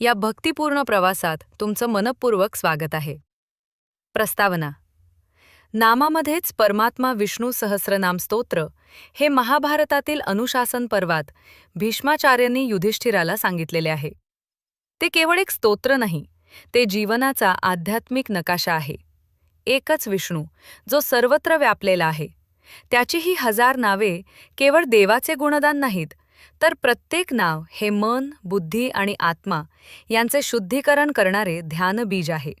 या भक्तिपूर्ण प्रवासात तुमचं मनपूर्वक स्वागत आहे. प्रस्तावना. नामामध्येच परमात्मा विष्णू सहस्रनाम स्तोत्र हे महाभारतातील अनुशासन पर्वात भीष्माचार्यांनी युधिष्ठिराला सांगितलेले आहे. ते केवळ एक स्तोत्र नाही ते जीवनाचा आध्यात्मिक नकाशा आहे. एकच विष्णू जो सर्वत्र व्यापलेला आहे. त्याची ही हजार नावे केवळ देवाचे गुणदान नाहीत तर प्रत्येक नाव हे मन बुद्धी आणि आत्मा यांचे शुद्धीकरण करणारे ध्यानबीज आहे.